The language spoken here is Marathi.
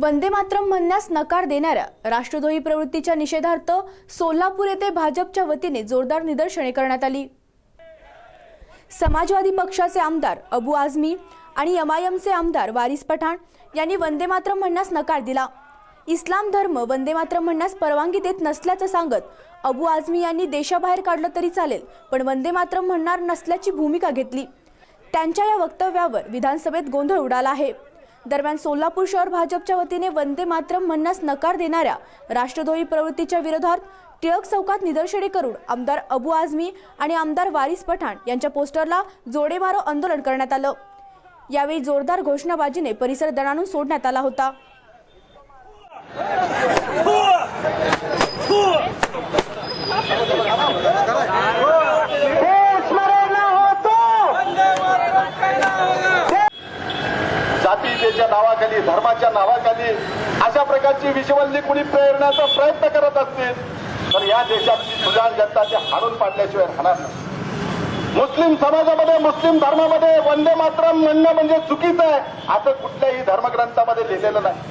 वंदे मातरम म्हणण्यास नकार देणाऱ्या राष्ट्रद्रोही प्रवृत्तीच्या निषेधार्थ सोलापूर येथे भाजपच्या वतीने जोरदार निदर्शने करण्यात आली. समाजवादी पक्षाचे आमदार अबू आझमी आणि एमआयएमचे आमदार वारिस पठाण यांनी वंदे मातरम म्हणण्यास नकार दिला. इस्लाम धर्म वंदे मातरम म्हणण्यास परवानगी देत नसल्याचं सांगत अबू आझमी यांनी देशाबाहेर काढलं तरी चालेल पण वंदे मातरम म्हणणार नसल्याची भूमिका घेतली. त्यांच्या या वक्तव्यावर विधानसभेत गोंधळ उडाला आहे. दरम्यान सोलापूर शहर भाजपच्या वतीने वंदे मातरम म्हणण्यास नकार देणाऱ्या राष्ट्रद्रोही प्रवृत्तीच्या विरोधात टिळक चौकात निदर्शने करून आमदार अबू आझमी आणि आमदार वारिस पठाण यांच्या पोस्टरला जोडेमारो आंदोलन करण्यात आलं. यावेळी जोरदार घोषणाबाजीने परिसर दणाणून सोडण्यात आला होता. जातीच्या नावाखाली धर्माच्या नावाखाली अशा प्रकारची विषवल्ली कुणी प्रेरण्याचा प्रयत्न करत असतील तर या देशातली सुजाण जनता ते हाडून पाडल्याशिवाय राहणार नाही. मुस्लिम समाजामध्ये मुस्लिम धर्मामध्ये वंदे मातरम म्हणणं म्हणजे चुकीचं आहे. असं कुठल्याही धर्मग्रंथामध्ये लिहिलेलं नाही.